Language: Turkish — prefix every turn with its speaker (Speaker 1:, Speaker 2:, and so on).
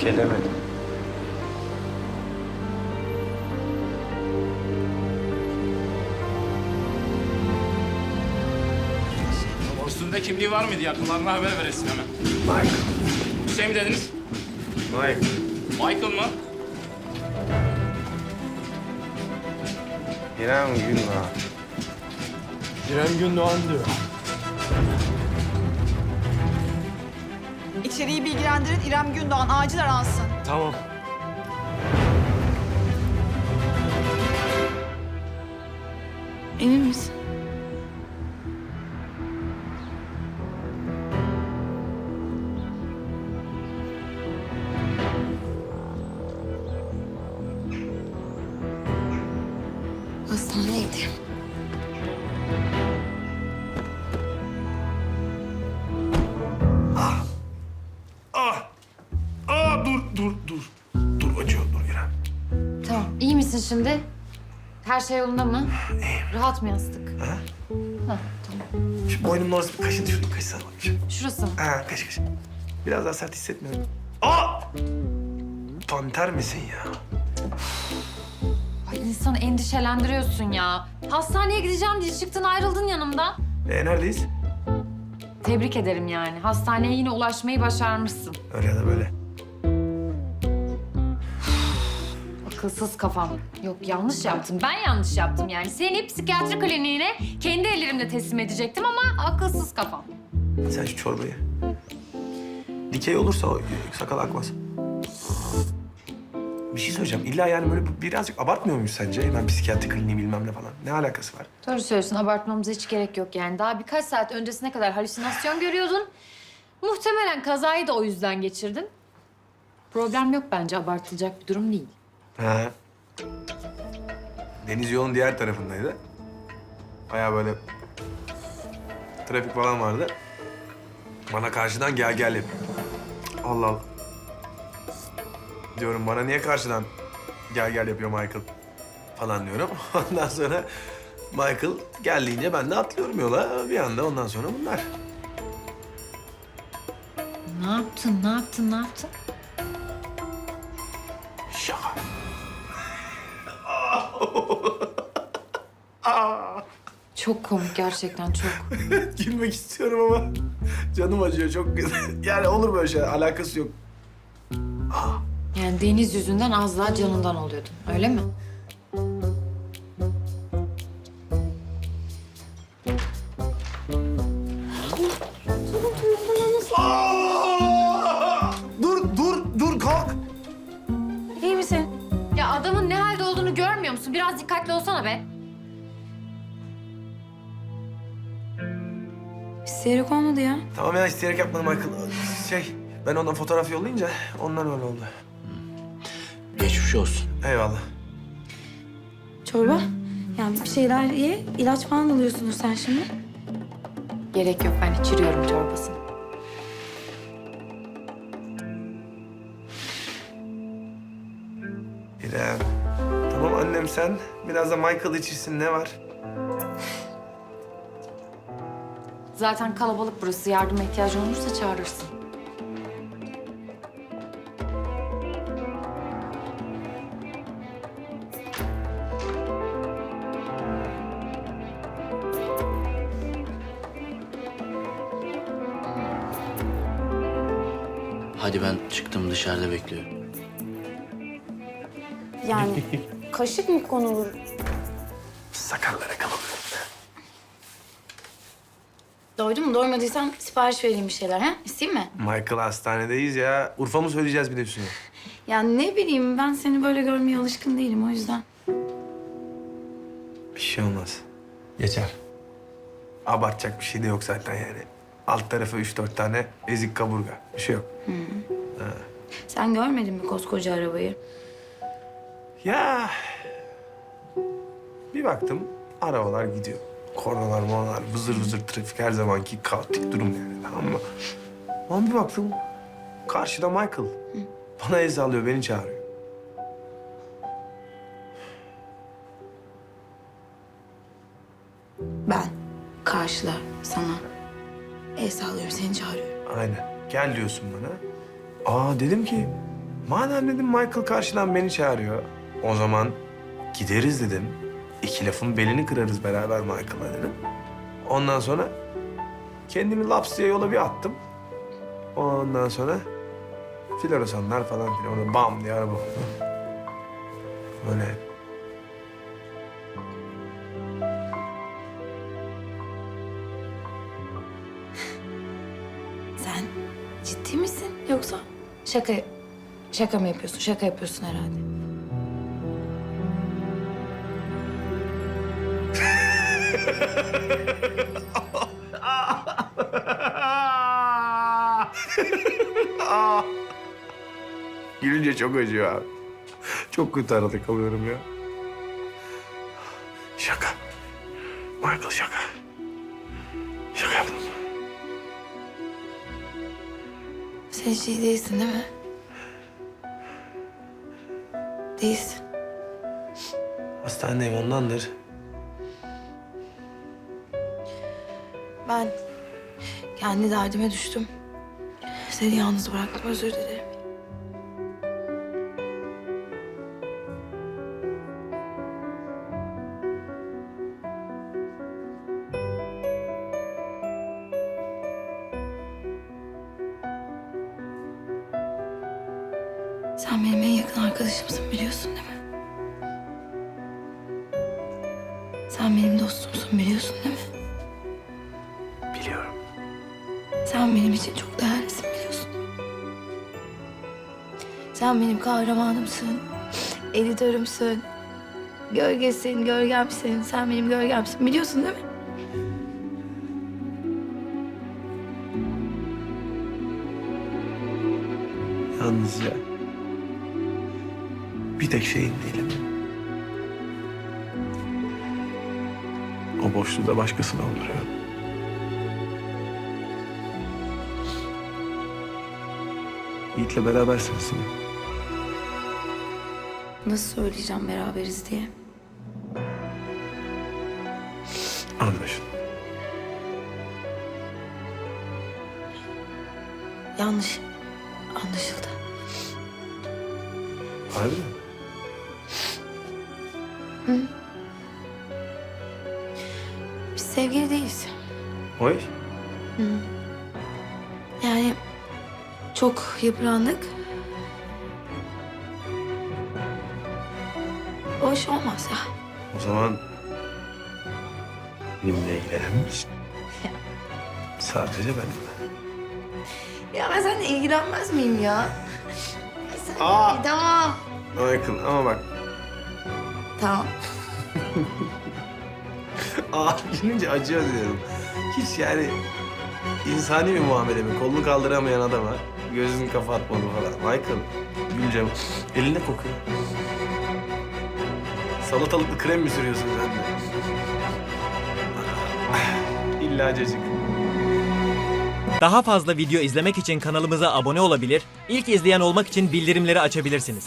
Speaker 1: Gelemedim.
Speaker 2: Üstünde kimliği var mıydı? Yakınlarına haber veresin hemen.
Speaker 1: Michael.
Speaker 2: Hüseyin mi dediniz?
Speaker 1: Michael.
Speaker 2: Michael mı?
Speaker 1: İrem Gündoğan.
Speaker 3: İrem Gündoğan diyor.
Speaker 4: İçeriği bilgilendirin İrem Gündoğan acil aransın.
Speaker 3: Tamam.
Speaker 4: Emin misin?
Speaker 5: Hastaneydi.
Speaker 1: Aa
Speaker 5: şimdi? Her şey yolunda mı? Rahat mı yastık?
Speaker 1: Ha?
Speaker 5: Ha, tamam.
Speaker 1: Şu boynumun orası bir kaşıntı şunu kaşısana bak. Şu.
Speaker 5: Şurası mı?
Speaker 1: Ha kaşı kaşı. Biraz daha sert hissetmiyorum. Aa! Panter misin ya?
Speaker 5: Ay insanı endişelendiriyorsun ya. Hastaneye gideceğim diye çıktın ayrıldın yanımdan.
Speaker 1: E neredeyiz?
Speaker 5: Tebrik ederim yani. Hastaneye yine ulaşmayı başarmışsın.
Speaker 1: Öyle ya da böyle.
Speaker 5: Akılsız kafam. Yok yanlış yaptım. Ben yanlış yaptım yani. Seni psikiyatri kliniğine kendi ellerimle teslim edecektim ama akılsız kafam.
Speaker 1: Sen şu çorbayı. Dikey olursa o sakal akmaz. Bir şey söyleyeceğim. İlla yani böyle birazcık abartmıyor muyuz sence? Hemen psikiyatri kliniği bilmem ne falan. Ne alakası var?
Speaker 5: Doğru söylüyorsun. Abartmamıza hiç gerek yok yani. Daha birkaç saat öncesine kadar halüsinasyon görüyordun. Muhtemelen kazayı da o yüzden geçirdin. Problem yok bence. Abartılacak bir durum değil.
Speaker 1: Ha. Deniz yolun diğer tarafındaydı. Bayağı böyle trafik falan vardı. Bana karşıdan gel gel yapıyor. Allah Allah. Diyorum bana niye karşıdan gel gel yapıyor Michael falan diyorum. Ondan sonra Michael gel deyince ben de atlıyorum yola. Bir anda ondan sonra bunlar.
Speaker 5: Ne yaptın? Ne yaptın? Ne yaptın? Çok komik gerçekten çok.
Speaker 1: Gülmek istiyorum ama canım acıyor çok. yani olur böyle şeyler alakası yok.
Speaker 5: Yani deniz yüzünden az daha canından oluyordun. Öyle mi? Musun? Biraz dikkatli olsana be.
Speaker 6: İsteyerek olmadı ya.
Speaker 1: Tamam ya isteyerek yapmadım Michael. Şey, ben ondan fotoğraf yollayınca ondan öyle oldu.
Speaker 3: Geçmiş olsun.
Speaker 1: Eyvallah.
Speaker 6: Çorba. Yani bir şeyler ye. ilaç falan alıyorsunuz sen şimdi.
Speaker 5: Gerek yok. Ben içiriyorum çorbasını.
Speaker 1: İrem. Tamam annem sen. Biraz da Michael içirsin ne var?
Speaker 5: Zaten kalabalık burası. Yardıma ihtiyacın olursa çağırırsın.
Speaker 7: Hadi ben çıktım dışarıda bekliyorum.
Speaker 6: Yani kaşık mı konulur?
Speaker 1: Sakallara kalalım.
Speaker 6: Doydun mu? Doymadıysan sipariş vereyim bir şeyler ha? İsteyeyim mi?
Speaker 1: Michael hastanedeyiz ya. Urfa mı söyleyeceğiz bir de üstüne?
Speaker 6: Ya ne bileyim ben seni böyle görmeye alışkın değilim o yüzden.
Speaker 1: Bir şey olmaz. Geçer. Abartacak bir şey de yok zaten yani. Alt tarafı üç dört tane ezik kaburga. Bir şey yok.
Speaker 6: Sen görmedin mi koskoca arabayı?
Speaker 1: Ya bir baktım arabalar gidiyor. Kornalar, mornalar, vızır vızır trafik her zamanki kaotik durum yani tamam mı? Ama bir baktım karşıda Michael. Bana el sallıyor, beni çağırıyor.
Speaker 6: Ben karşıla sana. El sallıyorum seni çağırıyorum.
Speaker 1: Aynen. Gel diyorsun bana. Aa dedim ki Madem dedim Michael karşıdan beni çağırıyor. O zaman gideriz dedim. İki lafın belini kırarız beraber Michael'la dedim. Ondan sonra kendimi laps diye yola bir attım. Ondan sonra floresanlar falan filan. Orada bam diye araba. Böyle
Speaker 6: Sen ciddi misin yoksa şaka şaka mı yapıyorsun? Şaka yapıyorsun herhalde.
Speaker 1: Gülünce çok acıyor abi. Çok kötü arada kalıyorum ya. Şaka. Michael şaka. Şaka yaptım.
Speaker 6: Sen iyi değilsin değil mi? Değilsin.
Speaker 1: Hastanedeyim ondandır.
Speaker 6: Kendi derdime düştüm. Seni yalnız bıraktım özür dilerim. Sen benim en yakın arkadaşımsın biliyorsun değil mi? Sen benim dostumsun biliyorsun değil mi? Sen benim için çok değerlisin biliyorsun. Sen benim kahramanımsın. Editörümsün. Gölgesin, gölgemsin. Sen benim gölgemsin. Biliyorsun değil mi?
Speaker 1: Yalnızca bir tek şeyin değilim. O boşluğu da başkasına dolduruyor. Yiğit'le berabersiniz Sinem.
Speaker 6: Nasıl söyleyeceğim beraberiz diye.
Speaker 1: Anlaşıldı.
Speaker 6: Yanlış anlaşıldı.
Speaker 1: Harbi mi?
Speaker 6: Biz sevgili değiliz.
Speaker 1: Oy.
Speaker 6: Yani çok yıprandık. Hoş olmaz ya.
Speaker 1: O zaman benimle ilgilenir misin? Sadece benimle.
Speaker 6: Ya ben seninle ilgilenmez miyim ya? Sen...
Speaker 1: Aa!
Speaker 6: Tamam.
Speaker 1: Michael ama bak.
Speaker 6: Tamam.
Speaker 1: Aa gülünce acıyor diyorum. Hiç yani insani bir muamele mi? Kolunu kaldıramayan adama gözünü kafa atmalı falan. Michael güleceğim. Eline kokuyor. Salatalıklı krem mi sürüyorsun sen de? İlla cacık.
Speaker 8: Daha fazla video izlemek için kanalımıza abone olabilir, ilk izleyen olmak için bildirimleri açabilirsiniz.